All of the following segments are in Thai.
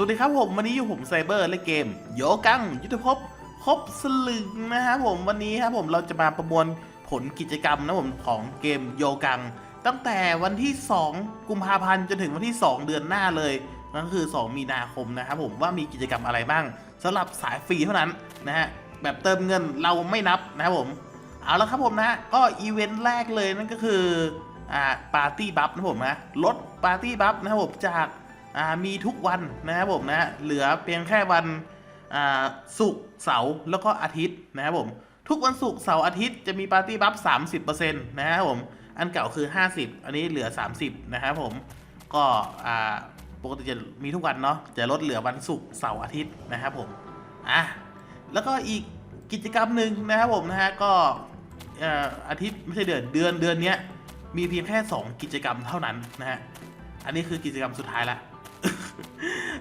สวัสดีครับผมวันนี้อยู่ผมไซเบอร์และเกม โยกัง ยุทธภพครบสลึงนะครับผมวันนี้ครับผมเราจะมาประมวลผลกิจกรรมนะผมของเกมโยกัง ตั้งแต่วันที่ 2 กุมภาพันธ์จนถึงวันที่ 2 เดือนหน้าเลยนั่นคือ 2 มีนาคมนะครับผมว่ามีกิจกรรมอะไรบ้างสำหรับสายฟรีเท่านั้นนะฮะแบบเติมเงินเราไม่นับนะครับผมเอาละครับผมนะก็อีเวนต์แรกเลยนั่นก็คืออ่าปาร์ตี้บัฟนะผมนะลดปาร์ตี้บัฟนะครับผมจาก มีทุกวันนะครับผมนะเหลือเพียงแค่วันศุกร์เสาร์แล้วก็อาทิตย์นะครับผม ทุกวันศุกร์เสาร์อาทิตย์จะมีปาร์ตี้บัฟ30%นะครับผม อันเก่าคือ 50 อันนี้เหลือ 30 นะครับผม ก็ปกติจะมีทุกวันเนาะจะลดเหลือวันศุกร์เสาร์อาทิตย์นะครับผมอะแล้วก็อีกกิจกรรมหนึ่งนะครับผมนะฮะก็อาทิตย์ไม่ใช่เดือนเดือนเดือนเนี้ยมีเพียงแค่ 2 กิจกรรมเท่านั้นนะฮะอันนี้คือกิจกรรมสุดท้ายละ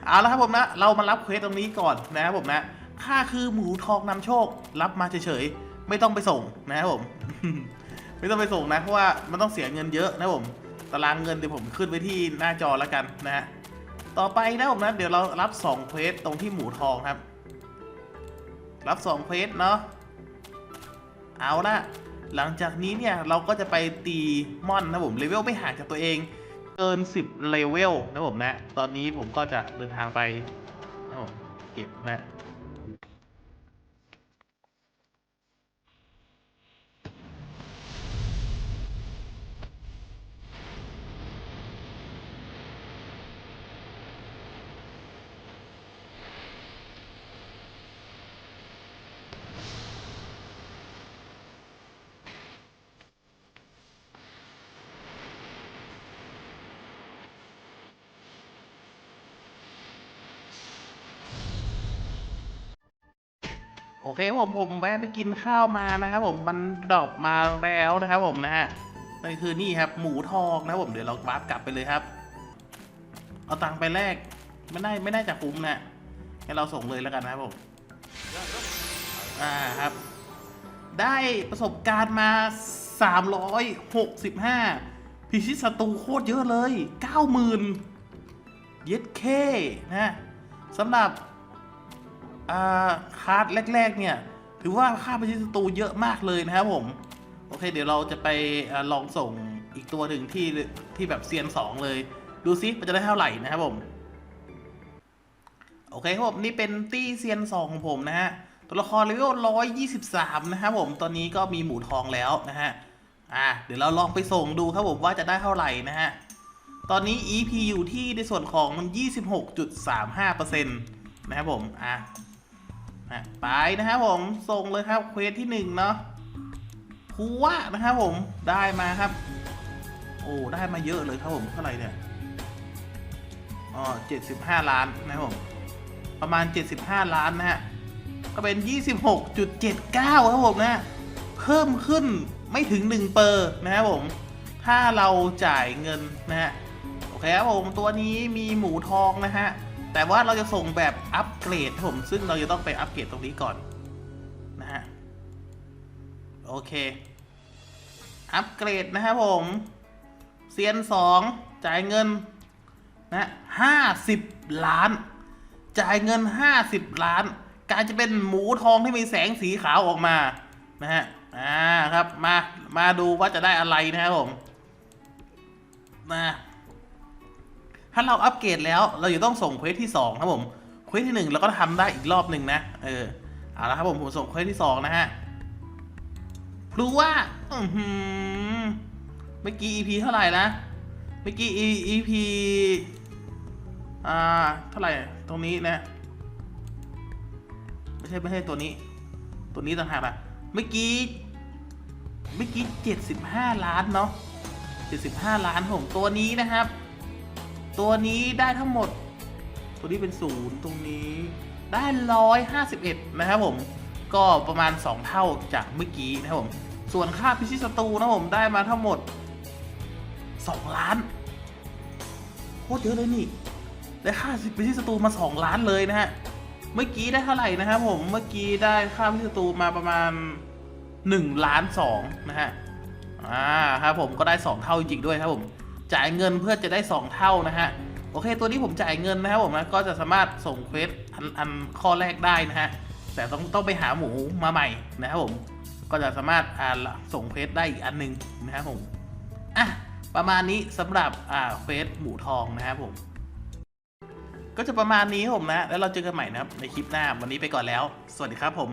เอาละครับผมนะ เรามารับเควสตรงนี้ก่อนนะครับผมนะค่าคือหมูทองนำโชครับมาเฉยๆ ไม่ต้องไปส่งนะครับผม ไม่ต้องไปส่งนะเพราะว่ามันต้องเสียเงินเยอะนะผม ตารางเงินเดี๋ยวผมขึ้นไว้ที่หน้าจอแล้วกันนะฮะต่อไปนะผมนะเดี๋ยวเรารับ2เควสตรงที่หมูทองครับ รับ2เควสเนาะเอาละหลังจากนี้เนี่ยเราก็จะไปตีม่อนนะผมเลเวลไม่ห่างจากตัวเอง เกิน 10 เลเวลนะผมนะ ตอนนี้ผมก็จะเดินทางไปเก็บนะ โอเคผมผมแวะไปกินข้าวมานะครับผมมันดรอปมาแล้วนะครับผมนะฮะนั่นคือนี่ครับ หมูทองนะผมเดี๋ยวเราวาร์ปกลับไปเลยครับ เอาตังค์ไปแลกไม่ได้ไม่ได้จากคุ้มนะให้เราส่งเลยแล้วกันนะครับผมอ่าครับ ได้ประสบการณ์มา 365 พิชิตศัตรูโคตรเยอะเลย 90,000 เย็ดเคนะสำหรับ คาร์ดแรก ๆ เนี่ย ถือว่าค่าพิชิตศัตรูเยอะมากเลยนะครับผม โอเค เดี๋ยวเราจะไปอลองส่งอีกตัวหนึ่งที่ที่แบบเซียนสองเลย ดูซิมันจะได้เท่าไหร่นะครับผม โอเคครับผมนี่เป็นตี้เซียนสองของผมนะฮะ ตัวละครเลเวลร้อยยี่สิบสามนะครับผม ตอนนี้ก็มีหมูทองแล้วนะฮะ อ่า เดี๋ยวเราลองไปส่งดูครับผมว่าจะได้เท่าไหร่นะฮะ ตอนนี้ EP อยู่ที่ในส่วนของ 26.35%นะครับผม อะอะ ไปนะครับผมส่งเลยครับเควสที่หนึ่งเนาะคูวานะครับผมได้มาครับ โอ้ได้มาเยอะเลยครับผมเท่าไหร่เนี่ยอ๋อ75ล้านนะครับผมประมาณ 75 ล้านนะฮะ ก็เป็น 26.79 ครับผมนะ เพิ่มขึ้นไม่ถึง 1 เปอร์นะครับผม ถ้าเราจ่ายเงินนะฮะ โอเคครับผม ตัวนี้มีหมูทองนะฮะ แต่ว่าเราจะส่งแบบอัปเกรดผม ซึ่งเราจะต้องไปอัปเกรดตรงนี้ก่อน นะฮะ โอเค อัปเกรดนะครับผมเซียน2จ่ายเงิน นะห้าสิบล้าน จ่ายเงินห้าสิบล้าน การจะเป็นหมูทองที่มีแสงสีขาวออกมา นะฮะ อ่าครับ มา มาดูว่าจะได้อะไรนะครับผมมา ถ้าเราอัปเกรดแล้วเราจะต้องส่งเควสที่สองครับผมเควสที่หนึ่งเราก็ทำได้อีกรอบหนึ่งนะเออเอาละครับผมผมส่งเควสที่สองนะฮะรู้ว่าอือหือเมื่อกี้ EP เท่าไหร่นะเมื่อกี้ EP อ่าเท่าไหร่ตรงนี้นะไม่ใช่ไม่ใช่ตัวนี้ ตัวนี้ต่างหากอะเมื่อกี้เมื่อกี้เจ็ดสิบห้าล้านเนาะเจ็ดสิบห้าล้านผมตัวนี้นะครับ ตัวนี้ได้ทั้งหมด ตัวนี้เป็นศูนย์ตรงนี้ได้ร้อยห้าสิบเอ็ดนะครับผม ก็ประมาณสองเท่าจากเมื่อกี้นะครับผม ส่วนค่าพิชิตศัตรูนะผมได้มาทั้งหมดสองล้านโคตรเยอะเลยนี่ ได้ค่าพิชิตศัตรูมาสองล้านเลยนะฮะ เมื่อกี้ได้เท่าไหร่นะครับผม เมื่อกี้ได้ค่าพิชิตศัตรูมาประมาณหนึ่งล้านสองนะฮะ อ่าครับผมก็ได้สองเท่าจริงๆด้วยครับผม จ่ายเงินเพื่อจะได้สองเท่านะฮะ โอเค ตัวนี้ผมจ่ายเงินนะครับผมนะก็จะสามารถส่งเควสอันอันข้อแรกได้นะฮะ แต่ต้องต้องไปหาหมูมาใหม่นะครับผม ก็จะสามารถอ่าส่งเควสได้อีกอันหนึงนะครับผม อะ ประมาณนี้สำหรับอ่าเควสหมูทองนะครับผม ก็จะประมาณนี้ผมนะ แล้วเราเจอกันใหม่นะครับในคลิปหน้า วันนี้ไปก่อนแล้ว สวัสดีครับผม